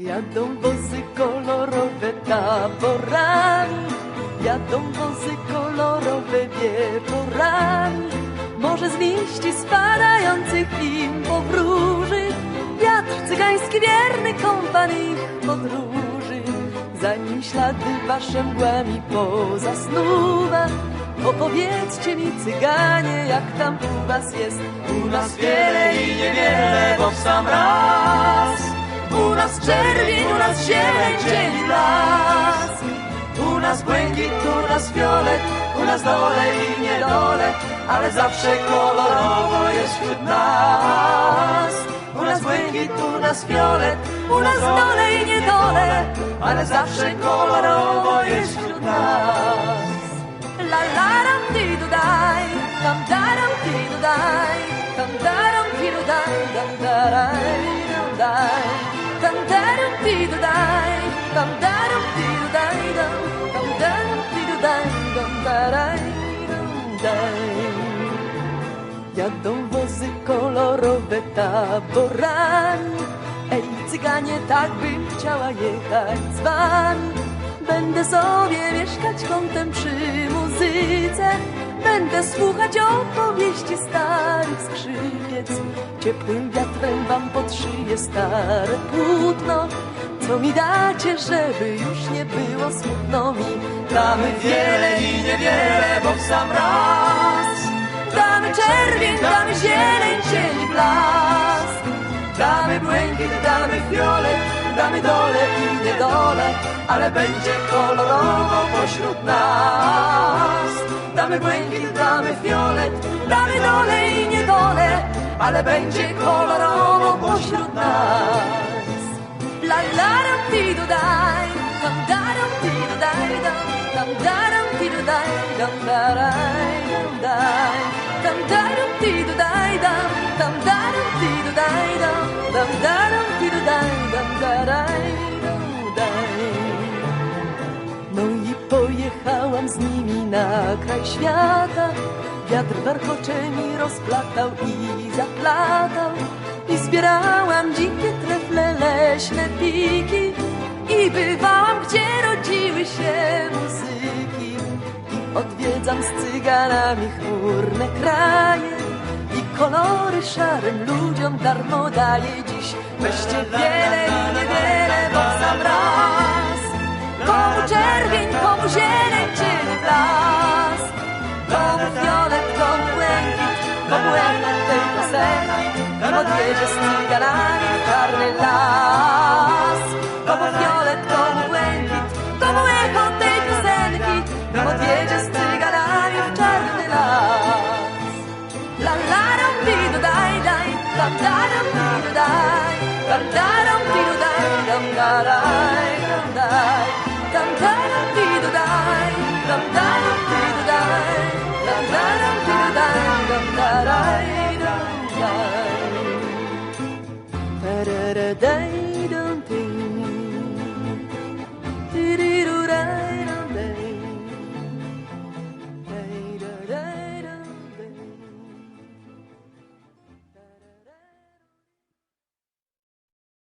Jadą wozy kolorowe taborami, jadą wozy kolorowe wieczorami. Może z liści spadających im powróży, wiatr cygański wierny kompan ich podróży. Zanim ślady wasze mgłami pozasnuwa, opowiedzcie mi cyganie, jak tam u was jest. U nas wiele i niewiele, bo w sam raz. U nas czerwień, u nas zieleń, dzień blask. U nas błękit, u nas fiolet, u nas dole i niedole, ale zawsze kolorowo jest wśród nas. U nas błękit, u nas fiolet, u nas dole i niedole, ale zawsze kolorowo jest wśród nas. La la ram ti do dai, dam daram dai, dam daram dam darai Jadą wozy kolorowe taborami, ej cyganie, tak bym chciała jechać z wami. Będę sobie mieszkać kątem przy muzyce Będę słuchać opowieści starych skrzypiec Ciepłym wiatrem wam pod szyję stare płótno Co mi dacie, żeby już nie było smutno mi Damy wiele i niewiele, bo w sam raz. Czerwień, damy zieleń, cień i blask Damy błękit, damy fiolet, damy dole i niedole, ale będzie kolorowo pośród nas. Damy błękit, damy fiolet, damy dole i niedole, ale będzie kolorowo pośród nas. La la ram ti do dai, dam daram ti do dai, dam dam daram ti do dai, dam dam dam daram ti do dai, dam darai. No i pojechałam z nimi na kraj świata. Wiatr warkocze mi rozplatał i zaplatał. I zbierałam dzikie trefle, leśne piki. I bywałam, gdzie rodziły się muzyki. I odwiedzam z cyganami chmurne kraje. Kolory szarym ludziom darmo daję dziś. Weźcie wiele i niewiele, bo sam raz. Komu czerwień, komu zieleń, cień blask. Komu fiolet, komu błękit, komu echo tej piosenki Kim odjedzie z cyganami w czarny las. Komu fiolet, komu błękit, komu echo tej piosenki odjedzie z cyganami w czarny las. La la dum da dum dee dum da dum da dum dee dum da dum da dum.